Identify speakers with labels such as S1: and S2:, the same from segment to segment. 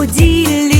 S1: поділі.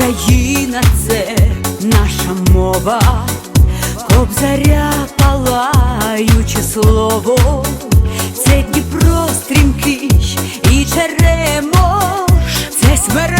S1: Україна це наша мова, кобзаря палаюче слово, це Дніпро стрімкий і Черемош, це смереки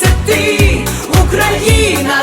S1: це ти, Україна.